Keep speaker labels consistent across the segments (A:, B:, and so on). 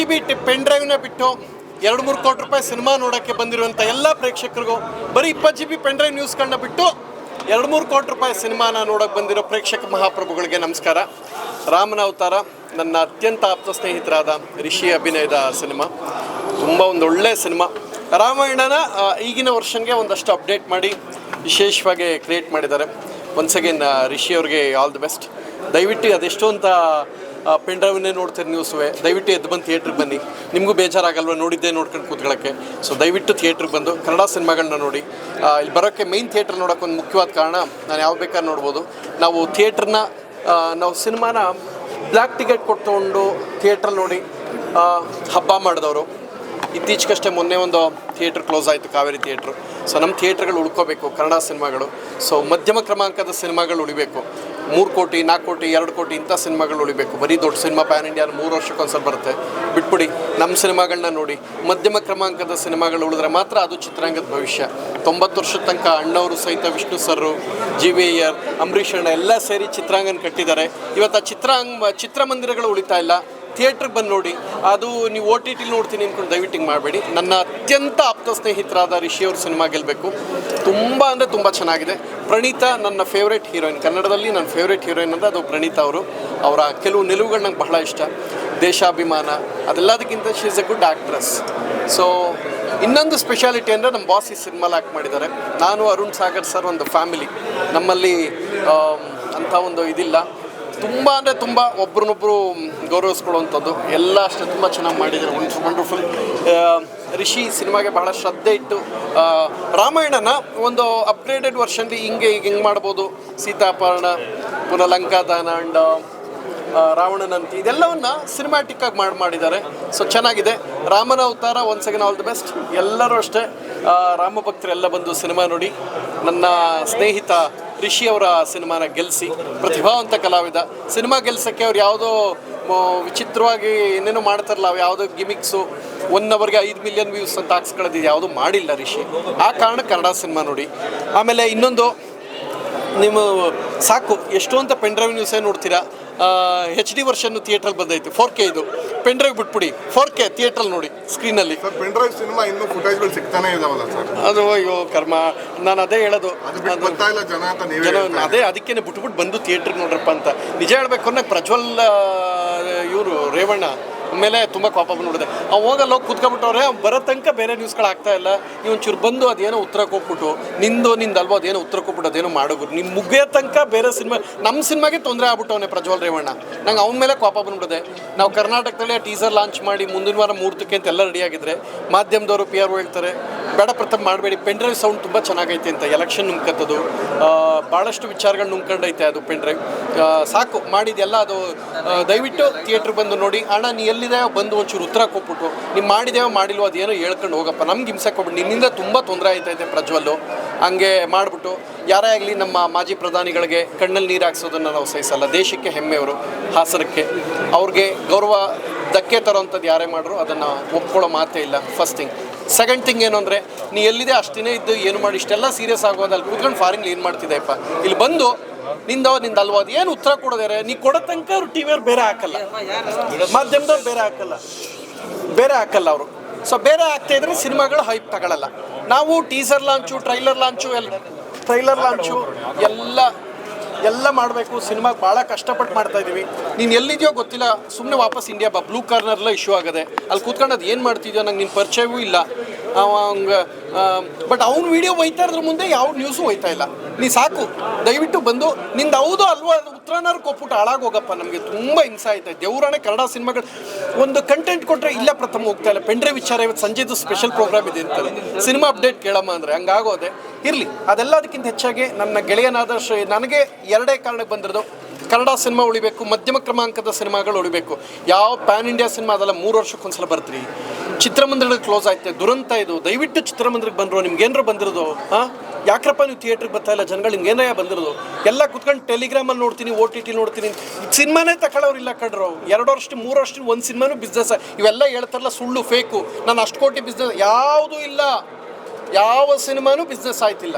A: G B pen ಡ್ರೈವ್ನ ಬಿಟ್ಟು ಎರಡು ಮೂರು ಕೋಟಿ ರೂಪಾಯಿ ಸಿನಿಮಾ ನೋಡೋಕ್ಕೆ ಬಂದಿರುವಂಥ ಎಲ್ಲ ಪ್ರೇಕ್ಷಕರಿಗೂ ಬರೀ ಇಪ್ಪತ್ತು ಜಿ ಬಿ ಪೆನ್ ಡ್ರೈವ್ ನ್ಯೂಸ್ಗಳನ್ನ ಬಿಟ್ಟು ಎರಡು ಮೂರು ಕೋಟಿ ರೂಪಾಯಿ ಸಿನಿಮಾನ ನೋಡೋಕೆ ಬಂದಿರೋ ಪ್ರೇಕ್ಷಕ ಮಹಾಪ್ರಭುಗಳಿಗೆ ನಮಸ್ಕಾರ. ರಾಮನ ಅವತಾರ, ನನ್ನ ಅತ್ಯಂತ ಆಪ್ತ ಸ್ನೇಹಿತರಾದ ರಿಷಿ ಅಭಿನಯದ ಸಿನಿಮಾ. ತುಂಬ ಒಂದು ಒಳ್ಳೆಯ ಸಿನಿಮಾ. ರಾಮಾಯಣನ ಈಗಿನ ವರ್ಷನ್ಗೆ ಒಂದಷ್ಟು ಅಪ್ಡೇಟ್ ಮಾಡಿ ವಿಶೇಷವಾಗಿ ಕ್ರಿಯೇಟ್ ಮಾಡಿದ್ದಾರೆ. ಒನ್ಸ್ ಅಗೇನ್ ರಿಷಿ ಅವ್ರಿಗೆ ಆಲ್ ದಿ ಬೆಸ್ಟ್ ದಯವಿಟ್ಟು ಅದೆಷ್ಟು ಅಂತ ಪೆನ್ ಡ್ರೈವ್ನೇ ನೋಡ್ತೀರಿ ನ್ಯೂಸುವೆ ದಯವಿಟ್ಟು ಎದ್ದು ಬಂದು ಥಿಯೇಟ್ರಿಗೆ ಬನ್ನಿ. ನಿಮಗೂ ಬೇಜಾರಾಗಲ್ವ ನೋಡಿದ್ದೇ ನೋಡ್ಕೊಂಡು ಕೂತ್ಕೊಳ್ಳೋಕ್ಕೆ? ಸೊ ದಯವಿಟ್ಟು ಥಿಯೇಟ್ರಿಗೆ ಬಂದು, ಕನ್ನಡ ಸಿನಿಮಾಗಳನ್ನ ನೋಡಿ. ಇಲ್ಲಿ ಬರೋಕ್ಕೆ ಮೈನ್ ಥಿಯೇಟ್ರ್ ನೋಡೋಕೆ ಒಂದು ಮುಖ್ಯವಾದ ಕಾರಣ, ನಾನು ಯಾವ ಬೇಕಾದ್ರೆ ನೋಡ್ಬೋದು. ನಾವು ಥಿಯೇಟ್ರನ್ನ ನಾವು ಸಿನಿಮಾನ ಬ್ಲ್ಯಾಕ್ ಟಿಕೆಟ್ ಕೊಟ್ಟು ತೊಗೊಂಡು ಥಿಯೇಟ್ರಲ್ಲಿ ನೋಡಿ ಹಬ್ಬ ಮಾಡಿದವರು. ಇತ್ತೀಚೆಗಷ್ಟೇ ಮೊನ್ನೆ ಒಂದು ಥಿಯೇಟ್ರ್ ಕ್ಲೋಸ್ ಆಯಿತು, ಕಾವೇರಿ ಥಿಯೇಟ್ರು. ಸೊ ನಮ್ಮ ಥಿಯೇಟ್ರ್ಗಳು ಉಳ್ಕೋಬೇಕು, ಕನ್ನಡ ಸಿನಿಮಾಗಳು. ಸೊ ಮಧ್ಯಮ ಕ್ರಮಾಂಕದ ಸಿನಿಮಾಗಳು ಉಳಿಬೇಕು. ಮೂರು ಕೋಟಿ, ನಾಲ್ಕು ಕೋಟಿ, ಎರಡು ಕೋಟಿ ಇಂಥ ಸಿನಿಮಾಗಳು ಉಳಿಬೇಕು. ಬರೀ ದೊಡ್ಡ ಸಿನಿಮಾ ಪ್ಯಾನ್ ಇಂಡಿಯಾ ಮೂರು ವರ್ಷಕ್ಕೊಂದ್ಸಲ ಬರುತ್ತೆ. ಬಿಟ್ಬಿಡಿ ನಮ್ಮ ಸಿನಿಮಾಗಳನ್ನ ನೋಡಿ. ಮಧ್ಯಮ ಕ್ರಮಾಂಕದ ಸಿನಿಮಾಗಳು ಉಳಿದ್ರೆ ಮಾತ್ರ ಅದು ಚಿತ್ರರಂಗದ ಭವಿಷ್ಯ. ತೊಂಬತ್ತು ವರ್ಷದ ತನಕ ಅಣ್ಣವರು ಸಹಿತ Vishnu sir, G V Iyer, Ambareesh ಎಲ್ಲ ಸೇರಿ ಚಿತ್ರಾಂಗನ ಕಟ್ಟಿದ್ದಾರೆ. ಇವತ್ತು ಆ ಚಿತ್ರಾಂಗ, ಚಿತ್ರಮಂದಿರಗಳು ಉಳಿತಾ ಇಲ್ಲ. ಥಿಯೇಟ್ರಿಗೆ ಬಂದು ನೋಡಿ. ಅದು ನೀವು ಓ ಟಿ ಟಿಲಿ ನೋಡ್ತೀನಿ ಅಂದ್ಕೊಂಡು ದಯವಿಟ್ಟು ಹಿಂಗೆ ಮಾಡಬೇಡಿ. ನನ್ನ ಅತ್ಯಂತ ಆಪ್ತ ಸ್ನೇಹಿತರಾದ ರಿಷಿ ಅವ್ರ ಸಿನಿಮಾ ಗೆಲ್ಲಬೇಕು ತುಂಬ ಅಂದರೆ ತುಂಬ ಚೆನ್ನಾಗಿದೆ. ಪ್ರಣೀತಾ ನನ್ನ ಫೇವ್ರೇಟ್ ಹೀರೋಯಿನ್ ಕನ್ನಡದಲ್ಲಿ ನನ್ನ ಫೇವ್ರೇಟ್ ಹೀರೋಯಿನ್ ಅಂದರೆ ಅದು ಪ್ರಣೀತಾ ಅವರು. ಅವರ ಕೆಲವು ನಿಲುವುಗಳು ನಂಗೆ ಬಹಳ ಇಷ್ಟ. ದೇಶಾಭಿಮಾನ, ಅದೆಲ್ಲದಕ್ಕಿಂತ she is a good actress so ಇನ್ನೊಂದು ಸ್ಪೆಷಾಲಿಟಿ ಅಂದರೆ ನಮ್ಮ ಬಾಸ್ ಈ ಸಿನಿಮಾಲ್ ಆ್ಯಕ್ಟ್ ಮಾಡಿದ್ದಾರೆ ನಾನು ಅರುಣ್ ಸಾಗರ್ ಸರ್ ಒಂದು ಫ್ಯಾಮಿಲಿ ನಮ್ಮಲ್ಲಿ ಅಂಥ ಒಂದು ಇದಿಲ್ಲ. ತುಂಬ ಅಂದರೆ ತುಂಬ ಒಬ್ರನ್ನೊಬ್ಬರು ಗೌರವಿಸ್ಕೊಳ್ಳುವಂಥದ್ದು. ಎಲ್ಲ ಅಷ್ಟೇ ತುಂಬ ಚೆನ್ನಾಗಿ ಮಾಡಿದ್ದಾರೆ. ಒಂದು ವಂಡರ್ಫುಲ್ ರಿಷಿ ಸಿನಿಮಾಗೆ ಬಹಳ ಶ್ರದ್ಧೆ ಇಟ್ಟು ರಾಮಾಯಣನ ಒಂದು ಅಪ್ಗ್ರೇಡೆಡ್ ವರ್ಷನ್ಲಿ ಹಿಂಗೆ ಈಗ ಹಿಂಗೆ ಮಾಡ್ಬೋದು. ಸೀತಾಪರ್ಣ ಪುನಃ ಲಂಕಾದಾನ ಆ್ಯಂಡ್ ರಾವಣನಂತಿ ಇದೆಲ್ಲವನ್ನ ಸಿನಿಮ್ಯಾಟಿಕ್ ಆಗಿ ಮಾಡಿ, ಮಾಡಿದ್ದಾರೆ. ಸೊ ಚೆನ್ನಾಗಿದೆ. ರಾಮನ ಅವತಾರ once again all the best ಎಲ್ಲರೂ ಅಷ್ಟೇ ರಾಮ ಭಕ್ತರೆಲ್ಲ ಬಂದು ಸಿನಿಮಾ ನೋಡಿ. ನನ್ನ ಸ್ನೇಹಿತ ರಿಷಿ ಅವರ ಸಿನಿಮಾನ ಗೆಲ್ಲಿಸಿ ಪ್ರತಿಭಾವಂತ ಕಲಾವಿದ. ಸಿನಿಮಾ ಗೆಲ್ಸೋಕ್ಕೆ ಅವ್ರು ಯಾವುದೋ ವಿಚಿತ್ರವಾಗಿ ಏನೇನೋ ಮಾಡ್ತಾರಲ್ಲ, ಅವು ಯಾವುದೋ ಗಿಮಿಕ್ಸು ಒನ್ ಅವರ್ಗೆ ಐದು ಮಿಲಿಯನ್ ವ್ಯೂಸ್ ಅಂತ ಹಾಕ್ಸ್ಕೊಳ್ಳೋದು ಯಾವುದೂ ಮಾಡಿಲ್ಲ ರಿಷಿ. ಆ ಕಾರಣ ಕನ್ನಡ ಸಿನಿಮಾ ನೋಡಿ. ಆಮೇಲೆ ಇನ್ನೊಂದು, ನಿಮ್ಮ ಸಾಕು, ಎಷ್ಟು ಪೆನ್ ಡ್ರೈವ್ ನ್ಯೂಸೇ ನೋಡ್ತೀರಾ? ಹೆಚ್ ಡಿ ವರ್ಷನ್ ಥಿಯೇಟ್ರಲ್ಲಿ ಬಂದೈತೆ ಫೋರ್ ಕೆ ಇದು. ಪೆನ್ ಡ್ರೈವ್ ಬಿಟ್ಬಿಡಿ ಫೋರ್ ಕೆ ಥಿಯೇಟ್ರಲ್ಲಿ ನೋಡಿ ಸ್ಕ್ರೀನಲ್ಲಿ
B: ಸರ್ ಪೆನ್ ಡ್ರೈವ್ ಸಿನಿಮಾ ಇನ್ನೂ ಫುಟೇಜ್ಗಳು ಸಿಗ್ತಾನೆ ಇದಾವಲ್ಲ ಸರ್
A: ಅದು ಅಯ್ಯೋ ಕರ್ಮ. ನಾನು ಅದೇ ಹೇಳೋದು.
B: ಜನ
A: ಅದೇ ಅದಕ್ಕೇನೆ ಬಿಟ್ಬಿಟ್ಟು ಬಂದು ಥಿಯೇಟ್ರಿಗೆ ನೋಡ್ರಪ್ಪ ಅಂತ. ನಿಜ ಹೇಳ್ಬೇಕು ಅನ್ನೋ ಪ್ರಜ್ವಲ್ ಇವರು ರೇವಣ್ಣ. ಮೇಲೆ ತುಂಬ ಕೋಪ ಬಂದ್ಬಿಡಿದೆ ಅವ್ನು ಹೋಗಲ್ಲ ಹೋಗಿ ಕುತ್ಕೊಂಬಿಟ್ಟವ್ರೆ ಬರೋ ತನಕ ಬೇರೆ ನ್ಯೂಸ್ಗಳು ಆಗ್ತಾ ಇಲ್ಲ. ನೀವು ಒಂಚೂರು ಬಂದು ಅದೇನೋ ಉತ್ತರ ಕೊಟ್ಬಿಟ್ಟು, ನಿಂದು ನಿಂದು ಅಲ್ವೋ ಅದೇನೋ ಉತ್ತರ ಕೊಟ್ಬಿಟ್ಟು ಅದೇನೋ ಮಾಡೋಗ್ರು ನಿಮ್ಮ ಮುಗಿಯೋ ತನಕ ಬೇರೆ ಸಿನಿಮಾ ನಮ್ಮ ಸಿನಿಮಾಗೆ ತೊಂದರೆ ಆಗ್ಬಿಟ್ಟವನೆ ಪ್ರಜ್ವಲ್ ರೇವಣ್ಣ. ನಂಗೆ ಅವನ ಮೇಲೆ ಕೋಪ ಬಂದ್ಬಿಡಿದೆ ನಾವು ಕರ್ನಾಟಕದಲ್ಲಿ ಟೀಸರ್ ಲಾಂಚ್ ಮಾಡಿ ಮುಂದಿನ ವಾರ ಮೂರ್ತಕ್ಕೆ ಅಂತ ಎಲ್ಲ ರೆಡಿಯಾಗಿದ್ರೆ ಮಾಧ್ಯಮದವರು ಪಿ ಆರ್ ಹೇಳ್ತಾರೆ ಬೇಡ ಪ್ರಥಮ ಮಾಡಬೇಡಿ. ಪೆನ್ ಡ್ರೈವ್ ಸೌಂಡ್ ತುಂಬ ಚೆನ್ನಾಗೈತೆ ಅಂತ ಎಲೆಕ್ಷನ್ ನುಂಕತ್ತದು ಭಾಳಷ್ಟು ವಿಚಾರಗಳು ನುಂಗ್ಕೊಂಡೈತೆ ಅದು ಪೆನ್ ಡ್ರೈವ್ ಸಾಕು ಮಾಡಿದೆಲ್ಲ ಅದು ದಯವಿಟ್ಟು ಥಿಯೇಟ್ರ್ ಬಂದು ನೋಡಿ, ಅಣ್ಣ, ನೀ ಎಲ್ಲಿದೆ? ಬಂದು ಒಂಚೂರು ಉತ್ತರ ಕೊಟ್ಬಿಟ್ಟು. ನೀವು ಮಾಡಿದೇವೋ ಮಾಡಿಲ್ವೋ? ಅದೇನೋ ಹೇಳ್ಕೊಂಡು ಹೋಗಪ್ಪ. ನಮ್ಗೆ ಹಿಂಸೆ ಕೊಡ್ಬಿಟ್ಟು ನಿನ್ನಿಂದ ತುಂಬ ತೊಂದರೆ ಆಯ್ತೈತೆ ಪ್ರಜ್ವಲ್ಲು. ಹಂಗೆ ಮಾಡಿಬಿಟ್ಟು, ಯಾರೇ ಆಗಲಿ ನಮ್ಮ ಮಾಜಿ ಪ್ರಧಾನಿಗಳಿಗೆ ಕಣ್ಣಲ್ಲಿ ನೀರು ಹಾಕ್ಸೋದನ್ನು ನಾವು ಸಹಿಸಲ್ಲ. ದೇಶಕ್ಕೆ ಹೆಮ್ಮೆಯವರು ಹಾಸನಕ್ಕೆ. ಅವ್ರಿಗೆ ಗೌರವ ಧಕ್ಕೆ ತರೋವಂಥದ್ದು ಯಾರೇ ಮಾಡಿದ್ರು ಅದನ್ನು ಒಪ್ಕೊಳ್ಳೋ ಮಾತೇ ಇಲ್ಲ. ಫಸ್ಟ್ ಥಿಂಗ್ ಸೆಕೆಂಡ್ ಥಿಂಗ್ ಏನು ಅಂದರೆ, ನೀ ಎಲ್ಲಿದೆ ಅಷ್ಟೇ ಇದ್ದು ಏನು ಮಾಡಿ, ಇಷ್ಟೆಲ್ಲ ಸೀರಿಯಸ್ ಆಗೋದು ಅಲ್ಲಿ ಕೂತ್ಕೊಂಡು ಫಾರಿನ್ ಏನು ಮಾಡ್ತಿದ್ದೆಪ್ಪ ಇಲ್ಲಿ ಬಂದು ನಿಂದವ ನಿಂದ ಅಲ್ವಾ ಅದು? ಏನು ಉತ್ತರ ಕೊಡೋದಾರೆ ನೀ ಕೊಡೋ ತನಕ ಅವ್ರು ಟಿ ವಿಯವ್ರು ಬೇರೆ ಹಾಕಲ್ಲ. ಮಾಧ್ಯಮದವ್ರು ಬೇರೆ ಹಾಕಲ್ಲ. ಬೇರೆ ಹಾಕಲ್ಲ ಅವರು. ಸೊ ಬೇರೆ ಆಗ್ತಾ ಇದ್ರೆ ಸಿನಿಮಾಗಳು ಹೈಪ್ ತಗೊಳ್ಳಲ್ಲ ನಾವು ಟೀಸರ್ ಲಾಂಚು ಟ್ರೈಲರ್ ಲಾಂಚು ಎಲ್ಲ ಟ್ರೈಲರ್ ಲಾಂಚು ಎಲ್ಲ ಎಲ್ಲ ಮಾಡಬೇಕು. ಸಿನಿಮಾ ಭಾಳ ಕಷ್ಟಪಟ್ಟು ಮಾಡ್ತಾ ಇದ್ದೀವಿ ನೀನು ಎಲ್ಲಿದೆಯೋ ಗೊತ್ತಿಲ್ಲ ಸುಮ್ಮನೆ ವಾಪಸ್ ಇಂಡಿಯಾ ಬಾ ಬ್ಲೂ ಕಾರ್ನರ್ಲ ಇಶ್ಯೂ ಆಗದೆ. ಅಲ್ಲಿ ಕೂತ್ಕೊಂಡು ಅದು ಏನು ಮಾಡ್ತಿದ್ಯೋ ನಂಗೆ ನಿನ್ನ ಪರಿಚಯವೂ ಇಲ್ಲ. ಅವಂಗ ಬಟ್ ಅವ್ನ ವಿಡಿಯೋ ಒಯ್ತಾ ಇದ್ರ ಮುಂದೆ ಯಾವ ನ್ಯೂಸು ಒಯ್ತಾ ಇಲ್ಲ. ನೀ ಸಾಕು, ದಯವಿಟ್ಟು ಬಂದು, ನಿಂದು ಹೌದು ಅಲ್ವಾ ಉತ್ತರನಾರು ಕೊಟ್ಬಿಟ್ಟು ಹಾಳಾಗೋಗಪ್ಪ ನಮಗೆ, ತುಂಬ ಹಿಂಸೆ ಆಯ್ತಾ. ದೇವರಾಣೆ ಕನ್ನಡ ಸಿನಿಮಾಗಳು, ಒಂದು ಕಂಟೆಂಟ್ ಕೊಟ್ಟರೆ ಇಲ್ಲ ಪ್ರಥಮ ಹೋಗ್ತಾ ಇಲ್ಲ. ಪೆಂಡ್ರೆ ವಿಚಾರ, ಇವತ್ತು ಸಂಜೆದು ಸ್ಪೆಷಲ್ ಪ್ರೋಗ್ರಾಮ್ ಇದೆ ಅಂತ ಸಿನಿಮಾ ಅಪ್ಡೇಟ್ ಕೇಳಮ್ಮ ಅಂದರೆ ಹಂಗಾಗೋದೆ ಇರಲಿ ಅದೆಲ್ಲದಕ್ಕಿಂತ ಹೆಚ್ಚಾಗಿ ನನ್ನ ಗೆಳೆಯನಾದ ನನಗೆ ಎರಡೇ ಕಾರಣಕ್ಕೆ ಬಂದಿರೋದು ಕನ್ನಡ ಸಿನಿಮಾ ಉಳಿಬೇಕು, ಮಧ್ಯಮ ಕ್ರಮಾಂಕದ ಸಿನಿಮಾಗಳು ಉಳಿಬೇಕು. ಯಾವ ಪ್ಯಾನ್ ಇಂಡಿಯಾ ಸಿನಿಮಾ ಅದೆಲ್ಲ ಮೂರು ವರ್ಷಕ್ಕೊಂದ್ಸಲ ಬರ್ತೀರಿ? ಚಿತ್ರಮಂದಿರಗಳು ಕ್ಲೋಸ್ ಆಯ್ತು, ದುರಂತ ಇದು. ದಯವಿಟ್ಟು ಚಿತ್ರಮಂದಿರಕ್ಕೆ ಬಂದರು, ನಿಮ್ಗೆ ಏನಾರು ಬಂದಿರೋದು? ಹಾಂ ಯಾಕ್ರಪ್ಪ ನೀವು ಥಿಯೇಟ್ರಿಗೆ ಬರ್ತಾ ಇಲ್ಲ? ಜನಗಳು ನಿಮ್ಗೆ ಬಂದಿರೋದು? ಎಲ್ಲ ಕುತ್ಕೊಂಡು ಟೆಲಿಗ್ರಾಮಲ್ಲಿ ನೋಡ್ತೀನಿ ಓ ಟಿ ಟಿ ನೋಡ್ತೀನಿ. ಸಿನಿಮಾನೇ ತಗೊಳ್ಳೋರಿಲ್ಲ ಕಡ್ರು ಎರಡು ವರ್ಷ ಮೂರು ವರ್ಷ ಒಂದು ಸಿನಿಮಾನು ಬಿಸ್ನೆಸ್ ಇವೆಲ್ಲ ಹೇಳ್ತಾರಲ್ಲ, ಸುಳ್ಳು ಫೇಕು ನಾನು ಅಷ್ಟು ಕೋಟಿ ಬಿಸ್ನೆಸ್ ಯಾವುದೂ ಇಲ್ಲ. ಯಾವ ಸಿನಿಮಾನು ಬಿಸ್ನೆಸ್ ಆಯ್ತಿಲ್ಲ.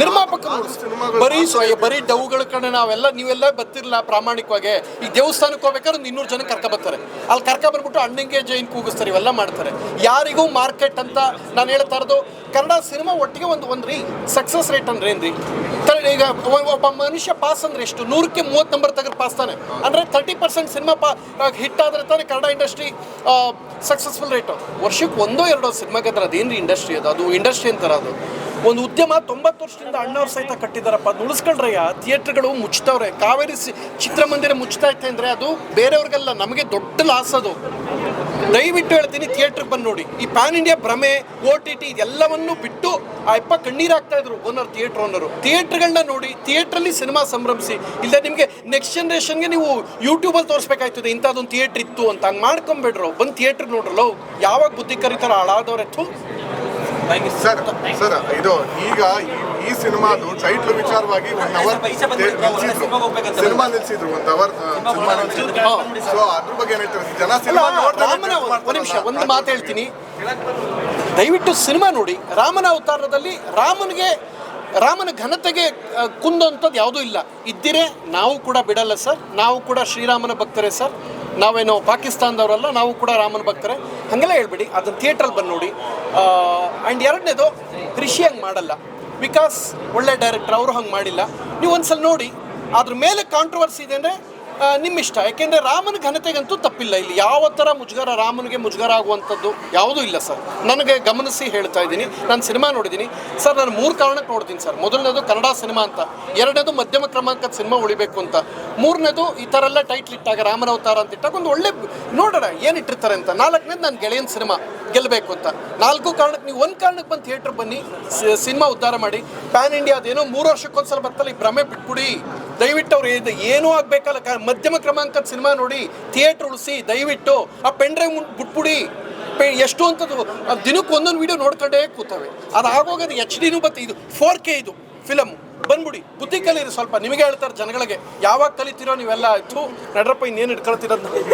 A: ನಿರ್ಮಾಪಕರು ನೋಡಿ. ಬರೀ ಬರೀ ಡೌಗಳ ಕಡೆ ನಾವೆಲ್ಲ, ನೀವೆಲ್ಲ ಬರ್ತಿರ್ಲಿಲ್ಲ ಪ್ರಾಮಾಣಿಕವಾಗಿ. ಈ ದೇವಸ್ಥಾನಕ್ಕೆ ಹೋಗ್ಬೇಕಾದ್ರೆ ಇನ್ನೂರು ಜನ ಕರ್ಕ ಬರ್ತಾರೆ. ಅಲ್ಲಿ ಕರ್ಕ ಬಂದ್ಬಿಟ್ಟು ಅಣ್ಣಂಗೆ ಜೈನ್ ಕೂಗಿಸ್ತಾರೆ, ಇವೆಲ್ಲ ಮಾಡ್ತಾರೆ. ಯಾರಿಗೂ ಮಾರ್ಕೆಟ್ ಅಂತ ನಾನು ಹೇಳ್ತಾ ಇರೋದು, ಕನ್ನಡ ಸಿನಿಮಾ ಒಟ್ಟಿಗೆ ಒಂದು ಒಂದು ರೀ ಸಕ್ಸಸ್ ರೇಟ್ ಅಂದ್ರೆ ಏನ್ರಿ? ಈಗ ಒಬ್ಬ ಮನುಷ್ಯ ಪಾಸ್ ಅಂದ್ರೆ ಎಷ್ಟು? ನೂರಕ್ಕೆ ಮೂವತ್ತು ನಂಬರ್ ತೆಗೆದು ಪಾಸ್ ತಾನೆ. ಅಂದರೆ ತರ್ಟಿ ಪರ್ಸೆಂಟ್ ಸಿನಿಮಾ ಪಾ ಹಿಟ್ ಆದರೆ ತಾನೇ ಕನ್ನಡ ಇಂಡಸ್ಟ್ರಿ ಸಕ್ಸಸ್ಫುಲ್ ರೇಟು ವರ್ಷಕ್ಕೆ ಒಂದೋ ಎರಡೋ ಸಿನಿಮಾಗದ್ರೆ ಅದೇನ್ರಿ ಇಂಡಸ್ಟ್ರಿ ಅದು? ಅದು ಇಂಡಸ್ಟ್ರಿ ಅಂತಾರ ಅದು. ಒಂದು ಉದ್ಯಮ ತೊಂಬತ್ತು ವರ್ಷದಿಂದ ಅಣ್ಣವ್ರು ಸಹಿತ ಕಟ್ಟಿದಾರಪ್ಪ. ಅದು ಉಳಿಸ್ಕೊಂಡ್ರಯ್ಯ ಥಿಯೇಟ್ರ್ಗಳು ಮುಚ್ತವ್ರೆ ಕಾವೇರಿ ಚಿತ್ರಮಂದಿರ ಮುಚ್ತಾ ಐತೆ ಅಂದರೆ ಅದು ಬೇರೆಯವ್ರಿಗೆಲ್ಲ ನಮಗೆ ದೊಡ್ಡ ಲಾಸ್ ಅದು. ದಯವಿಟ್ಟು ಹೇಳ್ತೀನಿ, ಥಿಯೇಟ್ರಿಗೆ ಬಂದು ನೋಡಿ. ಈ ಪ್ಯಾನ್ ಇಂಡಿಯಾ ಭ್ರಮೆ ಓ ಟಿ ಟಿ ಇದೆಲ್ಲವನ್ನು ಬಿಟ್ಟು ಆ ಅಪ್ಪ ಕಣ್ಣೀರು ಇದ್ರು ಓನರ್ ಥಿಯೇಟ್ರ್ ಓನರು ಥಿಯೇಟ್ರ್ಗಳನ್ನ ನೋಡಿ, ಥಿಯೇಟ್ರಲ್ಲಿ ಸಿನಿಮಾ ಸಂಭ್ರಮಿಸಿ. ಇಲ್ಲ ನಿಮಗೆ ನೆಕ್ಸ್ಟ್ ಜನ್ರೇಷನ್ಗೆ ನೀವು ಯೂಟ್ಯೂಬಲ್ಲಿ ತೋರಿಸ್ಬೇಕಾಯ್ತದೆ, ಇಂಥದ್ದೊಂದು ಥಿಯೇಟ್ರ್ ಇತ್ತು ಅಂತ. ಹಂಗೆ ಮಾಡ್ಕೊಂಬಿಡ್ರು ಬಂದು ಥಿಯೇಟ್ರ್ ನೋಡ್ರಲ್ಲ, ಯಾವಾಗ ಬುದ್ಧಿ ಕರೀತಾರ ಹಾಳಾದವ್ರೆ ಥೂ.
B: ಸರ್ ಸರ್ ಇದು ಈಗ ಈ- ಸಿನಿಮಾದು ಟೈಟ್ಲ್ ವಿಚಾರವಾಗಿ ಒನ್ ಅವರ್ ನಿಲ್ಸಿದ್ರು. ಸಿನಿಮಾ ನಿಲ್ಸಿದ್ರು ಒನ್ ಅವರ್ ಸಿನಿಮಾ ನಿಲ್ಸಿದ್ರು. ಸೊ ಅದ್ರ ಬಗ್ಗೆ ಜನ ಸಿನಿಮಾ
A: ರಾಮನ ಒಂದು ನಿಮಿಷ ಒಂದು ಮಾತು ಹೇಳ್ತೀನಿ. ದಯವಿಟ್ಟು ಸಿನಿಮಾ ನೋಡಿ. ರಾಮನ ಅವತಾರದಲ್ಲಿ ರಾಮನಿಗೆ ರಾಮನ ಘನತೆಗೆ ಕುಂದೋಂಥದ್ದು ಯಾವುದೂ ಇಲ್ಲ. ಇದ್ದಿರೇ ನಾವು ಕೂಡ ಬಿಡಲ್ಲ ಸರ್. ನಾವು ಕೂಡ ಶ್ರೀರಾಮನ ಭಕ್ತರೇ ಸರ್. ನಾವೇನೋ ಪಾಕಿಸ್ತಾನದವರಲ್ಲ, ನಾವು ಕೂಡ ರಾಮನ ಭಕ್ತರೆ. ಹಾಗೆಲ್ಲ ಹೇಳ್ಬೇಡಿ, ಅದನ್ನು ಥಿಯೇಟ್ರಲ್ಲಿ ಬಂದು ನೋಡಿ. ಆ್ಯಂಡ್ ಎರಡನೇದು, ಕೃಷಿ ಹಂಗೆ ಮಾಡಲ್ಲ. ಬಿಕಾಸ್ ಒಳ್ಳೆ ಡೈರೆಕ್ಟರ್ ಅವರು ಹಂಗೆ ಮಾಡಿಲ್ಲ. ನೀವು ಒಂದ್ಸಲ ನೋಡಿ, ಅದ್ರ ಮೇಲೆ ಕಾಂಟ್ರವರ್ಸಿ ಇದೆ ಅಂದರೆ ನಿಮ್ಮ ಇಷ್ಟ ಯಾಕೆಂದರೆ ರಾಮನ ಘನತೆಗಂತೂ ತಪ್ಪಿಲ್ಲ ಇಲ್ಲಿ. ಯಾವ ಥರ ಮುಜುಗರ ರಾಮನಿಗೆ ಮುಜುಗರ ಆಗುವಂಥದ್ದು ಯಾವುದೂ ಇಲ್ಲ ಸರ್. ನನಗೆ ಗಮನಿಸಿ ಹೇಳ್ತಾ ಇದ್ದೀನಿ. ನಾನು ಸಿನಿಮಾ ನೋಡಿದ್ದೀನಿ. ಸರ್, ನಾನು ಮೂರು ಕಾರಣಕ್ಕೆ ನೋಡ್ತೀನಿ ಸರ್. ಮೊದಲನೇದು ಕನ್ನಡ ಸಿನಿಮಾ ಅಂತ. ಎರಡನೇದು ಮಧ್ಯಮ ಕ್ರಮಾಂಕದ ಸಿನಿಮಾ ಉಳಿಬೇಕು ಅಂತ. ಮೂರನೇದು ಈ ಥರ ಎಲ್ಲ ಟೈಟ್ಲ್ ಇಟ್ಟಾಗ ರಾಮನ ಅವತಾರ ಅಂತ ಇಟ್ಟಾಗ ಒಂದು ಒಳ್ಳೆ ನೋಡೋಣ, ಏನು ಇಟ್ಟಿರ್ತಾರೆ ಅಂತ. ನಾಲ್ಕನೇದು ನಾನು ಗೆಳೆಯನ ಸಿನಿಮಾ ಗೆಲ್ಲಬೇಕು ಅಂತ. ನಾಲ್ಕು ಕಾರಣಕ್ಕೆ ನೀವು ಒಂದು ಕಾರಣಕ್ಕೆ ಬಂದು ಥಿಯೇಟ್ರ್ ಬನ್ನಿ ಸಿನಿಮಾ ಉದ್ಧಾರ ಮಾಡಿ. ಪ್ಯಾನ್ ಇಂಡಿಯಾ ಅದೇನೋ ಮೂರು ವರ್ಷಕ್ಕೊಂದ್ಸಲ ಬರ್ತಲ್ಲ ಈ ಭ್ರಮೆ ಬಿಟ್ಬಿಡಿ. ದಯವಿಟ್ಟು ಅವ್ರು ಇದು ಏನೂ ಆಗಬೇಕಲ್ಲ. ಮಧ್ಯಮ ಕ್ರಮಾಂಕದ ಸಿನಿಮಾ ನೋಡಿ, ಥಿಯೇಟ್ರ್ ಉಳಿಸಿ, ದಯವಿಟ್ಟು ಆ ಪೆಂಡ್ರೆ ಬಿಟ್ಬಿಡಿ. ಪೆ, ಎಷ್ಟು ಅಂತದ್ದು ದಿನಕ್ಕೆ ಒಂದೊಂದು ವೀಡಿಯೋ ನೋಡ್ಕೊಂಡೇ ಕೂತವೆ. ಅದು ಆಗೋಗೋದು ಎಚ್ ಡಿನೂ ಬತ್ತೆ ಇದು ಫೋರ್ ಕೆ ಇದು ಫಿಲಮ್ ಬಂದ್ಬಿಡಿ. ಬುದ್ಧಿ ಕಲೀರಿ ಸ್ವಲ್ಪ. ನಿಮಗೆ ಹೇಳ್ತಾರೆ ಜನಗಳಿಗೆ, ಯಾವಾಗ ಕಲಿತೀರೋ ನೀವೆಲ್ಲ ಆಯಿತು. ನಡ್ರಪ್ಪ, ಇನ್ನೇನು ಇಟ್ಕೊಳ್ತೀರಂತ